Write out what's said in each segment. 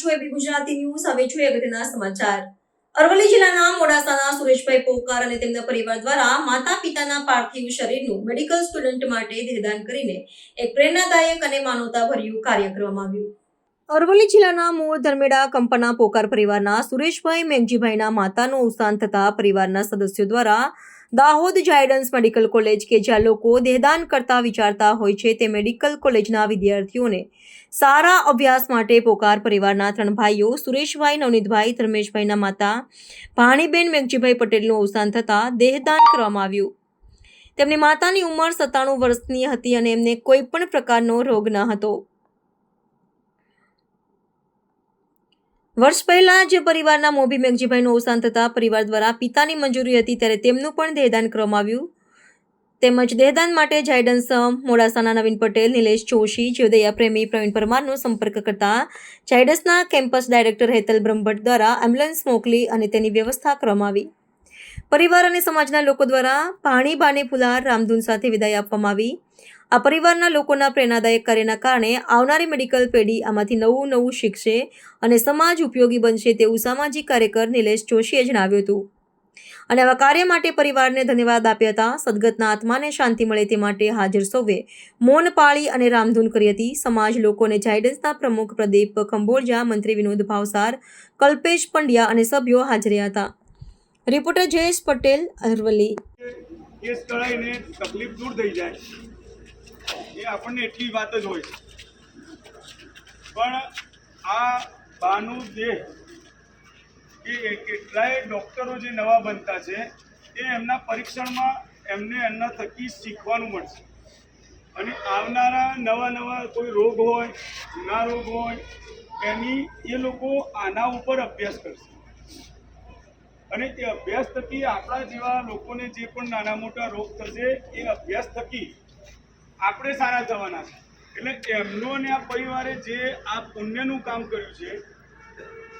છો એબી ગુજરાતી ન્યૂઝ. હવે જોઈએ અગત્યના સમાચાર. અરવલ્લી જિલ્લાના મોડાસાના સુરેશભાઈ પોકાર અને તેમના પરિવાર દ્વારા માતા પિતાના પાર્થિવ શરીરનું મેડિકલ સ્ટુડન્ટ માટે દેહદાન કરીને એક પ્રેરણાદાયક અને માનવતાભર્યું કાર્ય કરવામાં આવ્યું. અરવલ્લી જિલ્લાના મૂળ ધર્મેડા કંપના પોકાર પરિવારના સુરેશભાઈ મેઘજીભાઈના માતાનું અવસાન થતા પરિવારના સદસ્યો દ્વારા દાહોદ જાયડન્સ મેડિકલ કોલેજ કે જ્યાં લોકો દેહદાન કરતા વિચારતા હોય છે તે મેડિકલ કોલેજના વિદ્યાર્થીઓને સારા અભ્યાસ માટે પોકાર પરિવારના ત્રણ ભાઈઓ સુરેશભાઈ, નવનીતભાઈ, ધર્મેશભાઈના માતા ભાણીબેન, મેઘજીભાઈ પટેલનું અવસાન થતાં દેહદાન કરવામાં આવ્યું. તેમની માતાની ઉંમર સત્તાણું વર્ષની હતી અને એમને કોઈ પણ પ્રકારનો રોગ ન હતો. વર્ષ પહેલા જે પરિવારના મોભી મેઘજીભાઈનું અવસાન થતાં પરિવાર દ્વારા પિતાની મંજૂરી હતી ત્યારે તેમનું પણ દેહદાન કરવામાં આવ્યું. તેમજ દેહદાન માટે જાયડન્સ મોડાસાના નવીન પટેલ, નિલેશ જોશી, જીવદયા પ્રેમી, પ્રવીણ પરમારનો સંપર્ક કરતા જાયડસના કેમ્પસ ડાયરેક્ટર હેતલ બ્રહ્મભટ્ટ દ્વારા એમ્બ્યુલન્સ મોકલી અને તેની વ્યવસ્થા કરવામાં આવી. પરિવાર અને સમાજના લોકો દ્વારા પાણી, બાને ફુલાર, રામધૂન સાથે વિદાય આપવામાં આવી. આ પરિવારના લોકોના પ્રેરણાદાયક કાર્યના કારણે આવનારી મેડિકલ પેઢી આમાંથી નવું નવું શીખશે અને સમાજ ઉપયોગી બનશે તેવું સામાજિક કાર્યકર નિલેશ જોશીએ જણાવ્યું હતું. અને આવા કાર્ય માટે પરિવારને ધન્યવાદ આપ્યા હતા. સદગતના આત્માને શાંતિ મળે તે માટે હાજર સૌએ મૌન પાળી અને રામધૂન કરી હતી. સમાજ લોકોને જાયડન્સના પ્રમુખ પ્રદીપ ખંભોળજા મંત્રી વિનોદ ભાવસાર, કલ્પેશ પંડ્યા અને સભ્યો હાજર હતા. રિપોર્ટર જયેશ પટેલ, અરવલ્લી. સ્થળે એને તકલીફ દૂર થઈ જાય. એ આપણને એટલી વાત જ હોય પણ આ બાનું દેહ એ કેટલાય ડૉક્ટરો જે નવા બનતા છે, એ એમના પરીક્ષણમાં એમને એમના થકી શીખવાનું મળશે. અને આવનારા નવા નવા કોઈ રોગ હોય, જૂના રોગ હોય, એની એ લોકો આના ઉપર અભ્યાસ કરશે. અને તે અભ્યાસ થકી આપણા જેવા લોકોને જે પણ નાના મોટા રોગ થશે, એ અભ્યાસ થકી આપણે સારા થવાના છે. એટલે એમનો અને આ પરિવારે જે આ પુણ્યનું કામ કર્યું છે,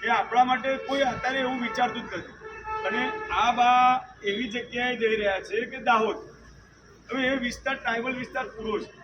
એ આપણા માટે કોઈ અત્યારે એવું વિચારતું જ નથી. અને આ બા એવી જગ્યાએ જઈ રહ્યા છે કે દાહોદ. હવે એ વિસ્તાર ટ્રાઇબલ વિસ્તાર પૂરો છે.